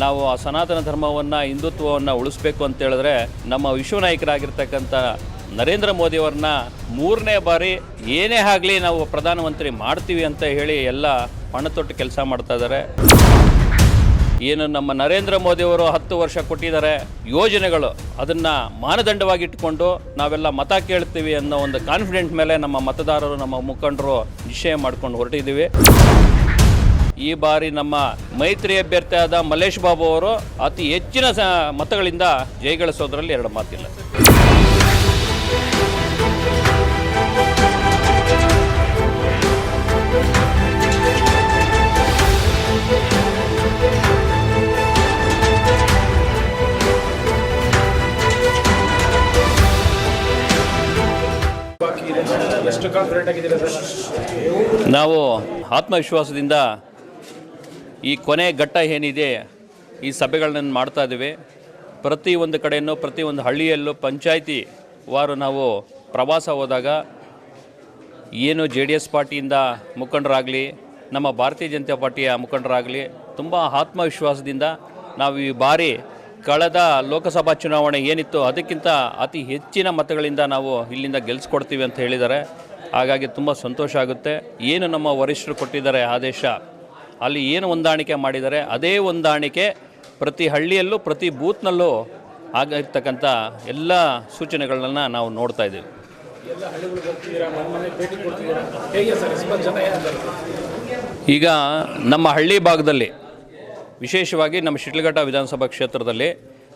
ನಾವು ಆ ಸನಾತನ ಧರ್ಮವನ್ನು, ಹಿಂದುತ್ವವನ್ನು ಉಳಿಸ್ಬೇಕು ಅಂತ ಹೇಳಿದ್ರೆ ನಮ್ಮ ವಿಶ್ವ ನಾಯಕರಾಗಿರ್ತಕ್ಕಂಥ ನರೇಂದ್ರ ಮೋದಿಯವ್ರನ್ನ ಮೂರನೇ ಬಾರಿ ಏನೇ ಆಗಲಿ ನಾವು ಪ್ರಧಾನಮಂತ್ರಿ ಮಾಡ್ತೀವಿ ಅಂತ ಹೇಳಿ ಎಲ್ಲ ಪಣತೊಟ್ಟು ಕೆಲಸ ಮಾಡ್ತಾ ಇದ್ದಾರೆ. ಏನು ನಮ್ಮ ನರೇಂದ್ರ ಮೋದಿಯವರು ಹತ್ತು ವರ್ಷ ಕೊಟ್ಟಿದ್ದಾರೆ ಯೋಜನೆಗಳು, ಅದನ್ನು ಮಾನದಂಡವಾಗಿ ಇಟ್ಕೊಂಡು ನಾವೆಲ್ಲ ಮತ ಕೇಳ್ತೀವಿ ಅನ್ನೋ ಒಂದು ಕಾನ್ಫಿಡೆಂಟ್ ಮೇಲೆ ನಮ್ಮ ಮತದಾರರು, ನಮ್ಮ ಮುಖಂಡರು ನಿಶ್ಚಯ ಮಾಡ್ಕೊಂಡು ಹೊರಟಿದ್ದೀವಿ. ಈ ಬಾರಿ ನಮ್ಮ ಮೈತ್ರಿ ಅಭ್ಯರ್ಥಿಯಾದ ಮಲ್ಲೇಶ್ ಬಾಬು ಅವರು ಅತಿ ಹೆಚ್ಚಿನ ಮತಗಳಿಂದ ಜಯಗಳಿಸೋದ್ರಲ್ಲಿ ಎರಡು ಮಾತಿಲ್ಲ. ನಾವು ಆತ್ಮವಿಶ್ವಾಸದಿಂದ ಈ ಕೊನೆ ಘಟ್ಟ ಏನಿದೆ, ಈ ಸಭೆಗಳನ್ನ ಮಾಡ್ತಾ ಇದ್ದೀವಿ. ಪ್ರತಿ ಒಂದು ಕಡೆಯೂ ಪ್ರತಿ ಒಂದು ಹಳ್ಳಿಯಲ್ಲೂ ಪಂಚಾಯಿತಿ ವಾರು ನಾವು ಪ್ರವಾಸ ಹೋದಾಗ ಏನು ಜೆ ಡಿ ಎಸ್ ಪಾರ್ಟಿಯಿಂದ ಮುಖಂಡರಾಗಲಿ, ನಮ್ಮ ಭಾರತೀಯ ಜನತಾ ಪಾರ್ಟಿಯ ಮುಖಂಡರಾಗಲಿ, ತುಂಬ ಆತ್ಮವಿಶ್ವಾಸದಿಂದ ನಾವು ಈ ಬಾರಿ ಕಳೆದ ಲೋಕಸಭಾ ಚುನಾವಣೆ ಏನಿತ್ತು ಅದಕ್ಕಿಂತ ಅತಿ ಹೆಚ್ಚಿನ ಮತಗಳಿಂದ ನಾವು ಇಲ್ಲಿಂದ ಗೆಲ್ಲಿಸ್ಕೊಡ್ತೀವಿ ಅಂತ ಹೇಳಿದ್ದಾರೆ. ಹಾಗಾಗಿ ತುಂಬ ಸಂತೋಷ ಆಗುತ್ತೆ. ಏನು ನಮ್ಮ ವರಿಷ್ಠರು ಕೊಟ್ಟಿದ್ದಾರೆ ಆದೇಶ? ಅಲ್ಲಿ ಏನು ಹೊಂದಾಣಿಕೆ ಮಾಡಿದ್ದಾರೆ ಅದೇ ಹೊಂದಾಣಿಕೆ ಪ್ರತಿ ಹಳ್ಳಿಯಲ್ಲೂ, ಪ್ರತಿ ಬೂತ್ನಲ್ಲೂ ಆಗಿರ್ತಕ್ಕಂಥ ಎಲ್ಲ ಸೂಚನೆಗಳನ್ನು ನಾವು ನೋಡ್ತಾ ಇದ್ದೀವಿ. ಈಗ ನಮ್ಮ ಹಳ್ಳಿ ಭಾಗದಲ್ಲಿ, ವಿಶೇಷವಾಗಿ ನಮ್ಮ ಶಿಟ್ಲಘಟ್ಟ ವಿಧಾನಸಭಾ ಕ್ಷೇತ್ರದಲ್ಲಿ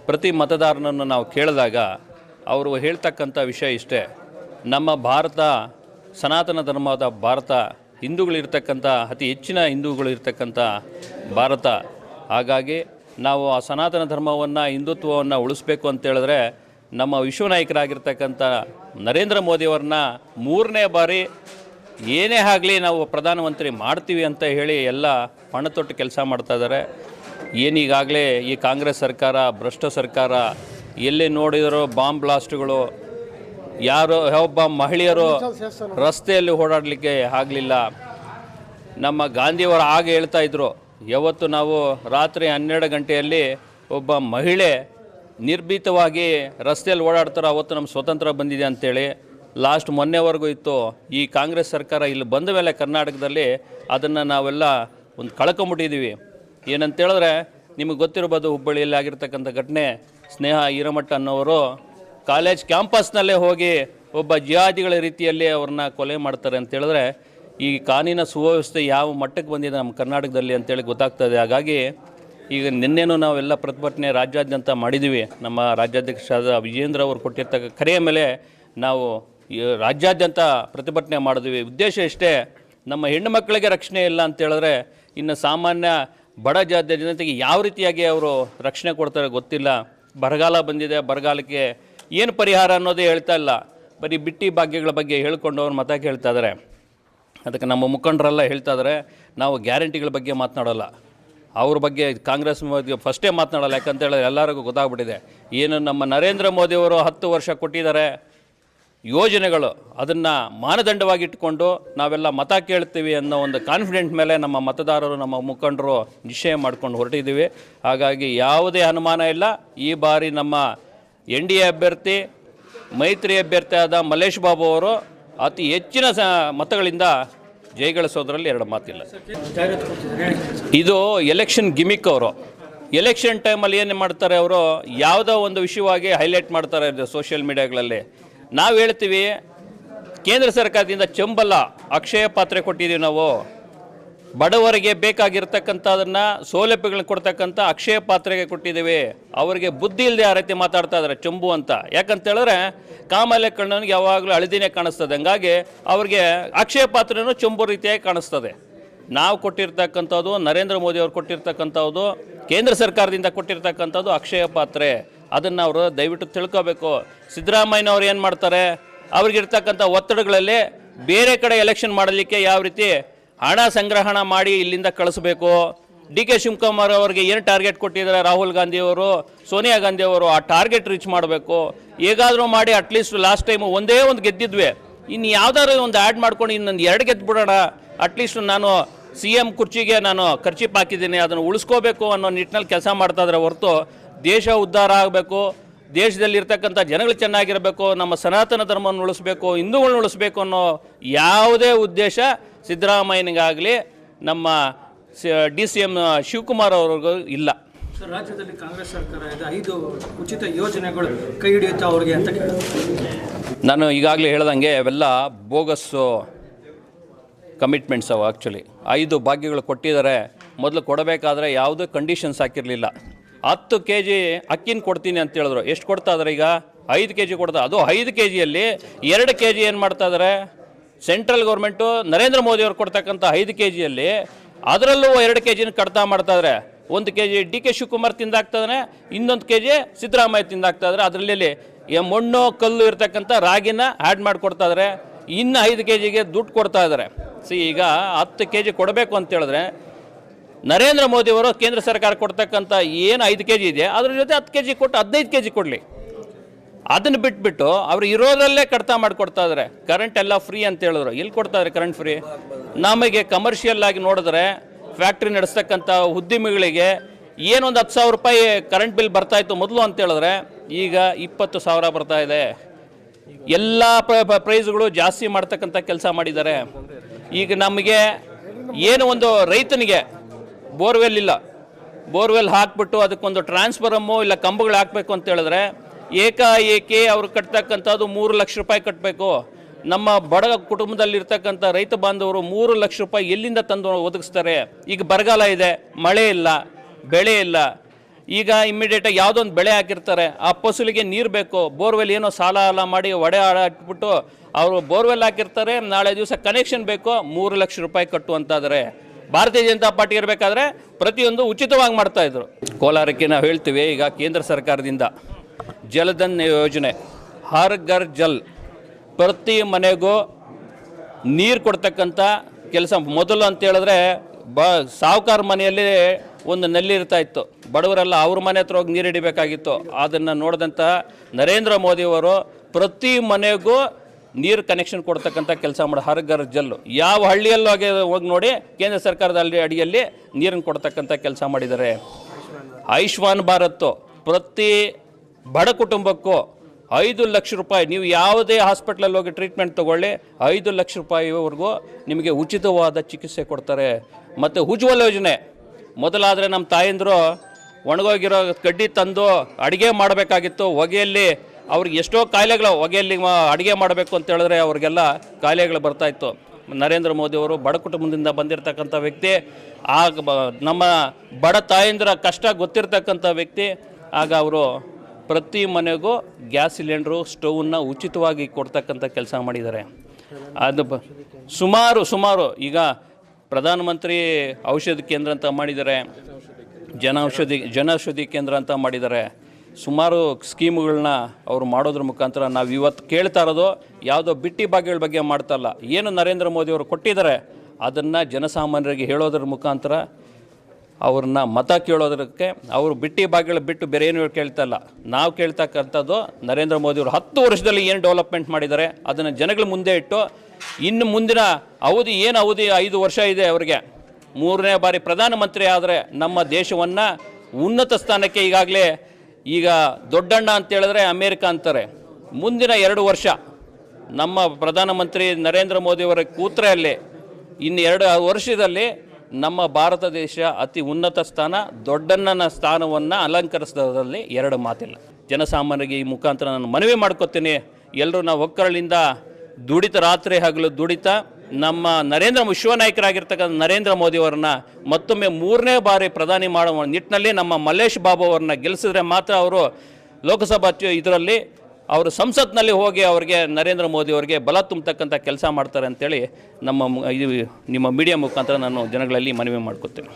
ಪ್ರತಿ ಮತದಾರನನ್ನು ನಾವು ಕೇಳಿದಾಗ ಅವರು ಹೇಳ್ತಕ್ಕಂಥ ವಿಷಯ ಇಷ್ಟೇ. ನಮ್ಮ ಭಾರತ, ಸನಾತನ ಧರ್ಮದ ಭಾರತ ಹಿಂದೂಗಳಿರ್ತಕ್ಕಂಥ, ಅತಿ ಹೆಚ್ಚಿನ ಹಿಂದೂಗಳು ಇರ್ತಕ್ಕಂಥ ಭಾರತ. ಹಾಗಾಗಿ ನಾವು ಆ ಸನಾತನ ಧರ್ಮವನ್ನು, ಹಿಂದುತ್ವವನ್ನು ಉಳಿಸ್ಬೇಕು ಅಂತೇಳಿದ್ರೆ ನಮ್ಮ ವಿಶ್ವ ನಾಯಕರಾಗಿರ್ತಕ್ಕಂಥ ನರೇಂದ್ರ ಮೋದಿಯವ್ರನ್ನ ಮೂರನೇ ಬಾರಿ ಏನೇ ಆಗಲಿ ನಾವು ಪ್ರಧಾನಮಂತ್ರಿ ಮಾಡ್ತೀವಿ ಅಂತ ಹೇಳಿ ಎಲ್ಲ ಪಣತೊಟ್ಟು ಕೆಲಸ ಮಾಡ್ತಾ ಇದ್ದಾರೆ. ಏನೀಗಾಗಲೇ ಈ ಕಾಂಗ್ರೆಸ್ ಸರ್ಕಾರ, ಭ್ರಷ್ಟ ಸರ್ಕಾರ, ಎಲ್ಲಿ ನೋಡಿದರೂ ಬಾಂಬ್ ಬ್ಲಾಸ್ಟ್ಗಳು ಯಾರೋ ಒಬ್ಬ ಮಹಿಳೆಯರು ರಸ್ತೆಯಲ್ಲಿ ಓಡಾಡಲಿಕ್ಕೆ ಆಗಲಿಲ್ಲ. ನಮ್ಮ ಗಾಂಧಿಯವರು ಆಗ ಹೇಳ್ತಾ ಇದ್ರು ಯಾವತ್ತು ನಾವು ರಾತ್ರಿ ಹನ್ನೆರಡು ಗಂಟೆಯಲ್ಲಿ ಒಬ್ಬ ಮಹಿಳೆ ನಿರ್ಭೀತವಾಗಿ ರಸ್ತೆಯಲ್ಲಿ ಓಡಾಡ್ತಾರೋ ಅವತ್ತು ನಮ್ಮ ಸ್ವತಂತ್ರ ಬಂದಿದೆ ಅಂತೇಳಿ ಲಾಸ್ಟ್ ಮೊನ್ನೆವರೆಗೂ ಇತ್ತು. ಈ ಕಾಂಗ್ರೆಸ್ ಸರ್ಕಾರ ಇಲ್ಲಿ ಬಂದ ಮೇಲೆ ಕರ್ನಾಟಕದಲ್ಲಿ ಅದನ್ನು ನಾವೆಲ್ಲ ಒಂದು ಕಳ್ಕೊಂಬಿಟ್ಟಿದ್ದೀವಿ ಏನಂತೇಳಿದ್ರೆ ನಿಮಗೆ ಗೊತ್ತಿರ್ಬೋದು ಹುಬ್ಬಳ್ಳಿಯಲ್ಲಿ ಆಗಿರ್ತಕ್ಕಂಥ ಘಟನೆ ಸ್ನೇಹ ಈರಮಠ ಅನ್ನೋರು ಕಾಲೇಜ್ ಕ್ಯಾಂಪಸ್ನಲ್ಲೇ ಹೋಗಿ ಒಬ್ಬ ಜಿಹಾದಿಗಳ ರೀತಿಯಲ್ಲಿ ಅವ್ರನ್ನ ಕೊಲೆ ಮಾಡ್ತಾರೆ ಅಂತ ಹೇಳಿದ್ರೆ, ಈ ಕಾನೂನಿನ ಸುವ್ಯವಸ್ಥೆ ಯಾವ ಮಟ್ಟಕ್ಕೆ ಬಂದಿದೆ ನಮ್ಮ ಕರ್ನಾಟಕದಲ್ಲಿ ಅಂತೇಳಿ ಗೊತ್ತಾಗ್ತದೆ. ಹಾಗಾಗಿ ಈಗ ನಿನ್ನೆನೂ ನಾವೆಲ್ಲ ಪ್ರತಿಭಟನೆ ರಾಜ್ಯಾದ್ಯಂತ ಮಾಡಿದ್ದೀವಿ. ನಮ್ಮ ರಾಜ್ಯಾಧ್ಯಕ್ಷರಾದ ವಿಜೇಂದ್ರ ಅವರು ಕೊಟ್ಟಿರ್ತಕ್ಕ ಕರೆಯ ಮೇಲೆ ನಾವು ರಾಜ್ಯಾದ್ಯಂತ ಪ್ರತಿಭಟನೆ ಮಾಡಿದ್ವಿ ಉದ್ದೇಶ ಇಷ್ಟೇ, ನಮ್ಮ ಹೆಣ್ಣು ಮಕ್ಕಳಿಗೆ ರಕ್ಷಣೆ ಇಲ್ಲ ಅಂತ ಹೇಳಿದ್ರೆ ಇನ್ನು ಸಾಮಾನ್ಯ ಬಡ ಜಾತಿಯ ಜನತೆಗೆ ಯಾವ ರೀತಿಯಾಗಿ ಅವರು ರಕ್ಷಣೆ ಕೊಡ್ತಾರೆ ಗೊತ್ತಿಲ್ಲ. ಬರಗಾಲ ಬಂದಿದೆ, ಬರಗಾಲಕ್ಕೆ ಏನು ಪರಿಹಾರ ಅನ್ನೋದೇ ಹೇಳ್ತಾ ಇಲ್ಲ. ಬರೀ ಬಿಟ್ಟಿ ಭಾಗ್ಯಗಳ ಬಗ್ಗೆ ಹೇಳ್ಕೊಂಡು ಅವ್ರು ಮತ ಕೇಳ್ತಾ ಇದ್ದಾರೆ ಅದಕ್ಕೆ ನಮ್ಮ ಮುಖಂಡರೆಲ್ಲ ಹೇಳ್ತಾ ಇದ್ದಾರೆ ನಾವು ಗ್ಯಾರಂಟಿಗಳ ಬಗ್ಗೆ ಮಾತನಾಡೋಲ್ಲ. ಅವ್ರ ಬಗ್ಗೆ ಕಾಂಗ್ರೆಸ್ ಬಗ್ಗೆ ಫಸ್ಟೇ ಮಾತನಾಡಲ್ಲ, ಯಾಕಂತ ಹೇಳಿದ್ರೆ ಎಲ್ಲರಿಗೂ ಗೊತ್ತಾಗ್ಬಿಟ್ಟಿದೆ. ಏನು ನಮ್ಮ ನರೇಂದ್ರ ಮೋದಿಯವರು ಹತ್ತು ವರ್ಷ ಕೊಟ್ಟಿದ್ದಾರೆ, ಯೋಜನೆಗಳು ಅದನ್ನು ಮಾನದಂಡವಾಗಿ ಇಟ್ಕೊಂಡು ನಾವೆಲ್ಲ ಮತ ಕೇಳ್ತೀವಿ ಅನ್ನೋ ಒಂದು ಕಾನ್ಫಿಡೆಂಟ್ ಮೇಲೆ ನಮ್ಮ ಮತದಾರರು, ನಮ್ಮ ಮುಖಂಡರು ನಿಶ್ಚಯ ಮಾಡ್ಕೊಂಡು ಹೊರಟಿದ್ದೀವಿ. ಹಾಗಾಗಿ ಯಾವುದೇ ಅನುಮಾನ ಇಲ್ಲ, ಈ ಬಾರಿ ನಮ್ಮ ಎನ್ ಡಿ ಎ ಅಭ್ಯರ್ಥಿ, ಮೈತ್ರಿ ಅಭ್ಯರ್ಥಿಯಾದ ಮಲ್ಲೇಶ್ ಬಾಬು ಅವರು ಅತಿ ಹೆಚ್ಚಿನ ಸ, ಮತಗಳಿಂದ ಜಯಗಳಿಸೋದ್ರಲ್ಲಿ ಎರಡು ಮಾತಿಲ್ಲ. ಇದು ಎಲೆಕ್ಷನ್ ಗಿಮಿಕ್ ಅವರು. ಎಲೆಕ್ಷನ್ ಟೈಮಲ್ಲಿ ಏನು ಮಾಡ್ತಾರೆ ಅವರು, ಯಾವುದೋ ಒಂದು ವಿಷಯವಾಗಿ ಹೈಲೈಟ್ ಮಾಡ್ತಾರೆ ಸೋಷಿಯಲ್ ಮೀಡಿಯಾಗಳಲ್ಲಿ. ನಾವು ಹೇಳ್ತೀವಿ, ಕೇಂದ್ರ ಸರ್ಕಾರದಿಂದ ಚಂಬಲ ಅಕ್ಷಯ ಪಾತ್ರೆ ಕೊಟ್ಟಿದ್ದೀವಿ ನಾವು. ಬಡವರಿಗೆ ಬೇಕಾಗಿರ್ತಕ್ಕಂಥದನ್ನ ಸೌಲಭ್ಯಗಳನ್ನ ಕೊಡ್ತಕ್ಕಂಥ ಅಕ್ಷಯ ಪಾತ್ರೆಗೆ ಕೊಟ್ಟಿದ್ದೀವಿ. ಅವರಿಗೆ ಬುದ್ಧಿ ಇಲ್ಲದೆ ಆ ರೀತಿ ಮಾತಾಡ್ತಾ ಇದ್ದಾರೆ ಚಂಬು ಅಂತ. ಯಾಕಂತ ಹೇಳಿದ್ರೆ ಕಾಮಾಲೆ ಕಣ್ಣನಿಗೆ ಯಾವಾಗಲೂ ಅಳ್ದಿನೇ ಕಾಣಿಸ್ತದೆ. ಹಂಗಾಗಿ ಅವ್ರಿಗೆ ಅಕ್ಷಯ ಪಾತ್ರೆನೂ ಚಂಬು ರೀತಿಯಾಗಿ ಕಾಣಿಸ್ತದೆ. ನಾವು ಕೊಟ್ಟಿರ್ತಕ್ಕಂಥದ್ದು, ನರೇಂದ್ರ ಮೋದಿ ಅವರು ಕೊಟ್ಟಿರ್ತಕ್ಕಂಥದ್ದು, ಕೇಂದ್ರ ಸರ್ಕಾರದಿಂದ ಕೊಟ್ಟಿರ್ತಕ್ಕಂಥದ್ದು ಅಕ್ಷಯ ಪಾತ್ರೆ. ಅದನ್ನು ಅವರು ದಯವಿಟ್ಟು ತಿಳ್ಕೋಬೇಕು. ಸಿದ್ದರಾಮಯ್ಯನವ್ರು ಏನು ಮಾಡ್ತಾರೆ? ಅವ್ರಿಗಿರ್ತಕ್ಕಂಥ ಒತ್ತಡಗಳಲ್ಲಿ ಬೇರೆ ಕಡೆ ಎಲೆಕ್ಷನ್ ಮಾಡಲಿಕ್ಕೆ ಯಾವ ರೀತಿ ಹಣ ಸಂಗ್ರಹಣ ಮಾಡಿ ಇಲ್ಲಿಂದ ಕಳಿಸ್ಬೇಕು. ಡಿ ಕೆ ಶಿವಕುಮಾರ್ ಅವರಿಗೆ ಏನು ಟಾರ್ಗೆಟ್ ಕೊಟ್ಟಿದ್ದಾರೆ? ರಾಹುಲ್ ಗಾಂಧಿ ಅವರು, ಸೋನಿಯಾ ಗಾಂಧಿ ಅವರು ಆ ಟಾರ್ಗೆಟ್ ರೀಚ್ ಮಾಡಬೇಕು. ಹೇಗಾದರೂ ಮಾಡಿ ಅಟ್ಲೀಸ್ಟ್ ಲಾಸ್ಟ್ ಟೈಮು ಒಂದೇ ಒಂದು ಗೆದ್ದಿದ್ವಿ. ಇನ್ನು ಯಾವ್ದಾದ್ರು ಒಂದು ಆ್ಯಡ್ ಮಾಡ್ಕೊಂಡು ಇನ್ನೊಂದು ಎರಡು ಗೆದ್ದು ಬಿಡೋಣ ಅಟ್ಲೀಸ್ಟ್ ನಾನು ಸಿ ಎಂ ಕುರ್ಚಿಗೆ ನಾನು ಖರ್ಚಿಪ್ ಹಾಕಿದ್ದೀನಿ. ಅದನ್ನು ಉಳಿಸ್ಕೋಬೇಕು ಅನ್ನೋ ನಿಟ್ಟಿನಲ್ಲಿ ಕೆಲಸ ಮಾಡ್ತಾ ಇದ್ದಾರೆ ಹೊರತು ದೇಶ ಉದ್ಧಾರ ಆಗಬೇಕು. ದೇಶದಲ್ಲಿರ್ತಕ್ಕಂಥ ಜನಗಳು ಚೆನ್ನಾಗಿರಬೇಕು. ನಮ್ಮ ಸನಾತನ ಧರ್ಮವನ್ನು ಉಳಿಸ್ಬೇಕು ಹಿಂದೂಗಳನ್ನ ಉಳಿಸ್ಬೇಕು ಅನ್ನೋ ಯಾವುದೇ ಉದ್ದೇಶ ಸಿದ್ದರಾಮಯ್ಯನಿಗಾಗಲಿ ನಮ್ಮ ಡಿ ಸಿ ಎಂ ಶಿವಕುಮಾರ್ ಅವ್ರಿಗೂ ಇಲ್ಲ. ಸರ್ ರಾಜ್ಯದಲ್ಲಿ ಕಾಂಗ್ರೆಸ್ ಸರ್ಕಾರ ಇದೆ ಐದು ಉಚಿತ ಯೋಜನೆಗಳು ಕೈ ಹಿಡಿಯುತ್ತಾ ಅವ್ರಿಗೆ ಅಂತ ನಾನು ಈಗಾಗಲೇ ಹೇಳ್ದಂಗೆ ಅವೆಲ್ಲ ಬೋಗಸ್ಸು ಕಮಿಟ್ಮೆಂಟ್ಸ್ ಅವು ಆ್ಯಕ್ಚುಲಿ ಐದು ಭಾಗ್ಯಗಳು ಕೊಟ್ಟಿದ್ದಾರೆ. ಮೊದಲು ಕೊಡಬೇಕಾದ್ರೆ ಯಾವುದೂ ಕಂಡೀಷನ್ಸ್ ಹಾಕಿರಲಿಲ್ಲ. ಹತ್ತು ಕೆ ಜಿ ಅಕ್ಕಿನ ಕೊಡ್ತೀನಿ ಅಂತ ಹೇಳಿದ್ರು. ಎಷ್ಟು ಕೊಡ್ತಾ ಇದ್ದಾರೆ ಈಗ? ಐದು ಕೆ ಜಿ ಕೊಡ್ತಾ ಅದು ಐದು ಕೆ ಜಿಯಲ್ಲಿ ಎರಡು ಕೆ ಜಿ ಏನು ಮಾಡ್ತಾ ಇದ್ದಾರೆ ಸೆಂಟ್ರಲ್ ಗೌರ್ಮೆಂಟು ನರೇಂದ್ರ ಮೋದಿ ಅವರು ಕೊಡ್ತಕ್ಕಂಥ ಐದು ಕೆ ಜಿಯಲ್ಲಿ ಅದರಲ್ಲೂ ಎರಡು ಕೆ ಜಿನ ಕಡಿತ ಮಾಡ್ತಾ ಇದ್ದಾರೆ ಒಂದು K G D K Shivakumar ತಿಂದಾಗ್ತದೆ ಇನ್ನೊಂದು ಕೆ ಜಿ ಸಿದ್ದರಾಮಯ್ಯ ತಿಂದಾಗ್ತಾ ಇದ್ದಾರೆ ಅದರಲ್ಲಿ ಮಣ್ಣು, ಕಲ್ಲು ಇರ್ತಕ್ಕಂಥ ರಾಗಿನ ಆ್ಯಡ್ ಮಾಡಿಕೊಡ್ತಾ ಇದ್ದಾರೆ ಇನ್ನು ಐದು ಕೆ ಜಿಗೆ ದುಡ್ಡು ಕೊಡ್ತಾ ಇದ್ದಾರೆ ಸಿ, ಈಗ ಹತ್ತು ಕೆ ಜಿ ಕೊಡಬೇಕು ಅಂತೇಳಿದ್ರೆ ನರೇಂದ್ರ ಮೋದಿಯವರು ಕೇಂದ್ರ ಸರ್ಕಾರ ಕೊಡ್ತಕ್ಕಂಥ ಏನು ಐದು ಕೆ ಜಿ ಇದೆ, ಅದ್ರ ಜೊತೆ ಹತ್ತು ಕೆ ಜಿ ಕೊಟ್ಟು ಹದಿನೈದು ಕೆ ಜಿ ಕೊಡಲಿ. ಅದನ್ನು ಬಿಟ್ಬಿಟ್ಟು ಅವ್ರು ಇರೋದ್ರಲ್ಲೇ ಕಡಿತ ಮಾಡಿಕೊಡ್ತಾ ಇದ್ದಾರೆ ಕರೆಂಟ್ ಎಲ್ಲ ಫ್ರೀ ಅಂತ ಹೇಳಿದ್ರು. ಎಲ್ಲಿ ಕೊಡ್ತಾ ಇದ್ದಾರೆ ಕರೆಂಟ್ ಫ್ರೀ ನಮಗೆ ಕಮರ್ಷಿಯಲ್ ಆಗಿ ನೋಡಿದ್ರೆ ಫ್ಯಾಕ್ಟ್ರಿ ನಡೆಸ್ತಕ್ಕಂಥ ಉದ್ಯಮಿಗಳಿಗೆ ಏನೊಂದು ಹತ್ತು ಸಾವಿರ ರೂಪಾಯಿ ಕರೆಂಟ್ ಬಿಲ್ ಬರ್ತಾ ಇತ್ತು ಮೊದಲು ಅಂತ ಹೇಳಿದ್ರೆ ಈಗ ಇಪ್ಪತ್ತು ಸಾವಿರ ಬರ್ತಾ ಇದೆ. ಎಲ್ಲ ಪ್ರೈಸ್ಗಳು ಜಾಸ್ತಿ ಮಾಡ್ತಕ್ಕಂಥ ಕೆಲಸ ಮಾಡಿದ್ದಾರೆ. ಈಗ ನಮಗೆ ಏನು ಒಂದು ರೈತನಿಗೆ ಬೋರ್ವೆಲ್ ಇಲ್ಲ. ಬೋರ್ವೆಲ್ ಹಾಕ್ಬಿಟ್ಟು ಅದಕ್ಕೊಂದು ಟ್ರಾನ್ಸ್ಫರಮ್ಮು ಇಲ್ಲ ಕಂಬಗಳು ಹಾಕಬೇಕು ಅಂತ ಹೇಳಿದ್ರೆ ಏಕಾಏಕಿ ಅವ್ರು ಕಟ್ತಕ್ಕಂಥದ್ದು ಮೂರು ಲಕ್ಷ ರೂಪಾಯಿ ಕಟ್ಟಬೇಕು ನಮ್ಮ ಬಡ ಕುಟುಂಬದಲ್ಲಿರ್ತಕ್ಕಂಥ ರೈತ ಬಾಂಧವರು ಮೂರು ಲಕ್ಷ ರೂಪಾಯಿ ಎಲ್ಲಿಂದ ತಂದು ಒದಗಿಸ್ತಾರೆ? ಈಗ ಬರಗಾಲ ಇದೆ, ಮಳೆ ಇಲ್ಲ, ಬೆಳೆ ಇಲ್ಲ. ಈಗ ಇಮ್ಮಿಡಿಯೇಟಾಗಿ ಯಾವುದೊಂದು ಬೆಳೆ ಹಾಕಿರ್ತಾರೆ, ಆ ಫಸಲಿಗೆ ನೀರು ಬೇಕು, ಬೋರ್ವೆಲ್ ಏನೋ ಸಾಲ ಎಲ್ಲ ಮಾಡಿ ಒಡೆ ಹಾಕ್ಬಿಟ್ಟು ಅವರು ಬೋರ್ವೆಲ್ ಹಾಕಿರ್ತಾರೆ, ನಾಳೆ ದಿವಸ ಕನೆಕ್ಷನ್ ಬೇಕು, ಮೂರು ಲಕ್ಷ ರೂಪಾಯಿ ಕಟ್ಟು ಅಂತಾದರೆ ಭಾರತೀಯ ಜನತಾ ಪಾರ್ಟಿ ಇರಬೇಕಾದ್ರೆ ಪ್ರತಿಯೊಂದು ಉಚಿತವಾಗಿ ಮಾಡ್ತಾಯಿದ್ರು ಕೋಲಾರಕ್ಕೆ ನಾವು ಹೇಳ್ತೀವಿ, ಈಗ ಕೇಂದ್ರ ಸರ್ಕಾರದಿಂದ. ಜಲಧನ್ ಯೋಜನೆ ಹರ್ ಘರ್ ಜಲ್, ಪ್ರತಿ ಮನೆಗೂ ನೀರು ಕೊಡ್ತಕ್ಕಂಥ ಕೆಲಸ. ಮೊದಲು ಅಂತೇಳಿದ್ರೆ ಬ, ಸಾವುಕಾರ ಮನೆಯಲ್ಲಿ ಒಂದು ನಲ್ಲಿ ಇರ್ತಾ ಇತ್ತು. ಬಡವರೆಲ್ಲ ಅವ್ರ ಮನೆ ಹತ್ರ ಹೋಗಿ ನೀರು ಹಿಡಿಬೇಕಾಗಿತ್ತು. ಅದನ್ನು ನೋಡಿದಂಥ ನರೇಂದ್ರ ಮೋದಿಯವರು ಪ್ರತಿ ಮನೆಗೂ ನೀರು ಕನೆಕ್ಷನ್ ಕೊಡ್ತಕ್ಕಂಥ ಕೆಲಸ ಮಾಡಿ, ಹರ್ಗರ್ ಜಲ್ಲು ಯಾವ ಹಳ್ಳಿಯಲ್ಲೂ ಹೋಗಿ ಹೋಗಿ ನೋಡಿ ಕೇಂದ್ರ ಸರ್ಕಾರದ ಅಲ್ಲಿ ಅಡಿಯಲ್ಲಿ ನೀರನ್ನು ಕೊಡ್ತಕ್ಕಂಥ ಕೆಲಸ ಮಾಡಿದ್ದಾರೆ. ಆಯುಷ್ಮಾನ್ ಭಾರತ್ ಪ್ರತಿ ಬಡ ಕುಟುಂಬಕ್ಕೂ ಐದು ಲಕ್ಷ ರೂಪಾಯಿ, ನೀವು ಯಾವುದೇ ಹಾಸ್ಪಿಟ್ಲಲ್ಲಿ ಹೋಗಿ ಟ್ರೀಟ್ಮೆಂಟ್ ತೊಗೊಳ್ಳಿ, ಐದು ಲಕ್ಷ ರೂಪಾಯಿವರೆಗೂ ನಿಮಗೆ ಉಚಿತವಾದ ಚಿಕಿತ್ಸೆ ಕೊಡ್ತಾರೆ. ಮತ್ತು ಉಜ್ವಲ ಯೋಜನೆ, ಮೊದಲಾದರೆ ನಮ್ಮ ತಾಯಂದರು ಒಣಗೋಗಿರೋ ಕಡ್ಡಿ ತಂದು ಅಡುಗೆ ಮಾಡಬೇಕಾಗಿತ್ತು, ಹೊಗೆಯಲ್ಲಿ ಅವ್ರಿಗೆ ಎಷ್ಟೋ ಕಾಯಿಲೆಗಳು, ಹೊಗೆಯಲ್ಲಿ ಅಡುಗೆ ಮಾಡಬೇಕು ಅಂತ ಹೇಳಿದ್ರೆ ಅವ್ರಿಗೆಲ್ಲ ಕಾಯಿಲೆಗಳು ಬರ್ತಾಯಿತ್ತು ನರೇಂದ್ರ ಮೋದಿಯವರು ಬಡ ಕುಟುಂಬದಿಂದ ಬಂದಿರತಕ್ಕಂಥ ವ್ಯಕ್ತಿ ಬ- ನಮ್ಮ ಬಡ ತಾಯಂದಿರ ಕಷ್ಟ ಗೊತ್ತಿರ್ತಕ್ಕಂಥ ವ್ಯಕ್ತಿ, ಆಗ ಅವರು ಪ್ರತಿ ಮನೆಗೂ ಗ್ಯಾಸ್ ಸಿಲಿಂಡ್ರು ಸ್ಟೌವನ್ನು ಉಚಿತವಾಗಿ ಕೊಡ್ತಕ್ಕಂಥ ಕೆಲಸ ಮಾಡಿದ್ದಾರೆ. ಅದು ಸುಮಾರು ಸುಮಾರು ಈಗ ಪ್ರಧಾನಮಂತ್ರಿ ಔಷಧಿ ಕೇಂದ್ರ ಅಂತ ಮಾಡಿದ್ದಾರೆ ಜನೌಷಧಿ ಜನೌಷಧಿ ಕೇಂದ್ರ ಅಂತ ಮಾಡಿದ್ದಾರೆ. ಸುಮಾರು ಸ್ಕೀಮ್ಗಳನ್ನ ಅವರು ಮಾಡೋದ್ರ ಮುಖಾಂತರ ನಾವು ಇವತ್ತು ಕೇಳ್ತಾ ಇರೋದು, ಯಾವುದೋ ಬಿಟ್ಟಿ ಭಾಗ್ಯಗಳ ಬಗ್ಗೆ ಮಾಡ್ತಾ ಇಲ್ಲ. ಏನು ನರೇಂದ್ರ ಮೋದಿ ಅವರು ಕೊಟ್ಟಿದ್ದಾರೆ, ಅದನ್ನು ಜನಸಾಮಾನ್ಯರಿಗೆ ಹೇಳೋದ್ರ ಮುಖಾಂತರ ಅವ್ರನ್ನ ಮತ ಕೇಳೋದಕ್ಕೆ ಅವರು ಬಿಟ್ಟಿ ಭಾಗ್ಯಗಳು ಬಿಟ್ಟು ಬೇರೆ ಏನು ಕೇಳ್ತಾ ಇಲ್ಲ. ನಾವು ಕೇಳ್ತಕ್ಕಂಥದ್ದು ನರೇಂದ್ರ ಮೋದಿ ಅವರು ಹತ್ತು ವರ್ಷದಲ್ಲಿ ಏನು ಡೆವಲಪ್ಮೆಂಟ್ ಮಾಡಿದ್ದಾರೆ, ಅದನ್ನು ಜನಗಳ ಮುಂದೆ ಇಟ್ಟು ಇನ್ನು ಮುಂದಿನ ಅವಧಿ ಏನು ಅವಧಿ ಐದು ವರ್ಷ ಇದೆ ಅವರಿಗೆ. ಮೂರನೇ ಬಾರಿ ಪ್ರಧಾನಮಂತ್ರಿ ಆದರೆ ನಮ್ಮ ದೇಶವನ್ನು ಉನ್ನತ ಸ್ಥಾನಕ್ಕೆ ಈಗಾಗಲೇ ಈಗ ದೊಡ್ಡಣ್ಣ ಅಂತ ಹೇಳಿದ್ರೆ ಅಮೇರಿಕ ಅಂತಾರೆ. ಮುಂದಿನ ಎರಡು ವರ್ಷ ನಮ್ಮ ಪ್ರಧಾನಮಂತ್ರಿ ನರೇಂದ್ರ ಮೋದಿಯವರ ಕೂತ್ರೆ ಅಲ್ಲಿ, ಇನ್ನು ಎರಡು ವರ್ಷದಲ್ಲಿ ನಮ್ಮ ಭಾರತ ದೇಶ ಅತಿ ಉನ್ನತ ಸ್ಥಾನ, ದೊಡ್ಡಣ್ಣನ ಸ್ಥಾನವನ್ನು ಅಲಂಕರಿಸೋದ್ರಲ್ಲಿ ಎರಡು ಮಾತಿಲ್ಲ. ಜನಸಾಮಾನ್ಯರಿಗೆ ಈ ಮುಖಾಂತರ ನಾನು ಮನವಿ ಮಾಡ್ಕೋತೀನಿ. ಎಲ್ಲರೂ ನಾವು ಒಕ್ಕರಳಿಂದ ದುಡಿತ ರಾತ್ರಿ ಹಗಲು ದುಡಿತ, ನಮ್ಮ ನರೇಂದ್ರ ವಿಶ್ವನಾಯಕರಾಗಿರ್ತಕ್ಕಂಥ ನರೇಂದ್ರ ಮೋದಿಯವರನ್ನ ಮತ್ತೊಮ್ಮೆ ಮೂರನೇ ಬಾರಿ ಪ್ರಧಾನಿ ಮಾಡುವ ನಿಟ್ಟಿನಲ್ಲಿ ನಮ್ಮ ಮಲ್ಲೇಶ್ ಬಾಬು ಅವರನ್ನ ಗೆಲ್ಲಿಸಿದ್ರೆ ಮಾತ್ರ ಅವರು ಲೋಕಸಭಾ ಇದರಲ್ಲಿ ಅವರು ಸಂಸತ್ನಲ್ಲಿ ಹೋಗಿ ಅವರಿಗೆ ನರೇಂದ್ರ ಮೋದಿ ಅವರಿಗೆ ಬಲ ತುಂಬತಕ್ಕಂಥ ಕೆಲಸ ಮಾಡ್ತಾರೆ ಅಂತೇಳಿ ನಮ್ಮ ಇದು ನಿಮ್ಮ ಮೀಡಿಯಾ ಮುಖಾಂತರ ನಾನು ಜನಗಳಲ್ಲಿ ಮನವಿ ಮಾಡ್ಕೊತೀನಿ.